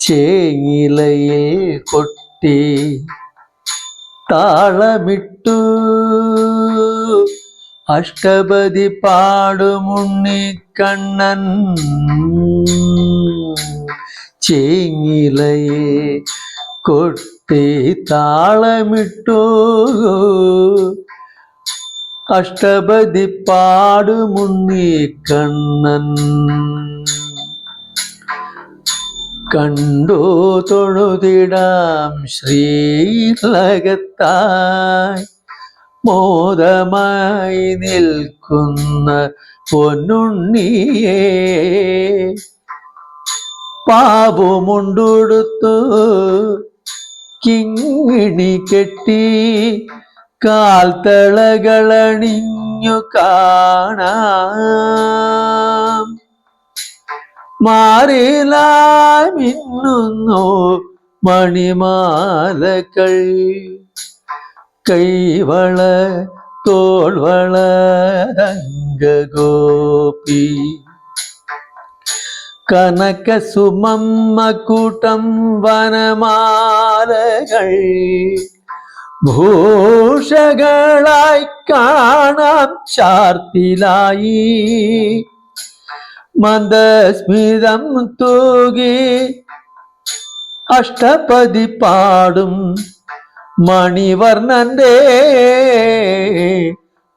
ചേങ്ങിലയിൽ കൊട്ടി താളമിട്ടു അഷ്ടപതി പാടുമുണ്ണിക്കണ്ണൻ ചേങ്ങിലയെ കൊട്ടി താളമിട്ടു അഷ്ടപതി പാടുമുണ്ണിക്കണ്ണൻ കണ്ടു തൊഴുതിടാം ശ്രീലകത്തായി. മോദമായി നിൽക്കുന്ന പൊന്നുണ്ണിയേ. പാപമുണ്ടുടുത്തു കിങ്ങിണി കെട്ടി കാൽത്തളകളണിഞ്ഞു കാണാം. മാറിലാമിന്നുന്നു മണിമാലകൾ. കൈവള തോൾവള രംഗഗോപി. കനക സുമമ്മ കൂട്ടം വനമാലകൾ ഭൂഷകളായി കാണാം ചാർത്തിലായി. മന്ദസ്മിതം തൂകി അഷ്ടപതി പാടും മണിവർണന്റെ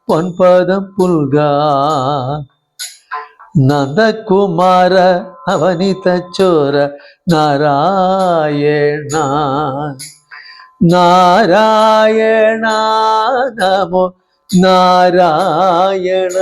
പൊൻപദം പുൽക. നന്ദകുമാര അവനിത ചോര നാരായണ നാരായണ നമോ നാരായണ.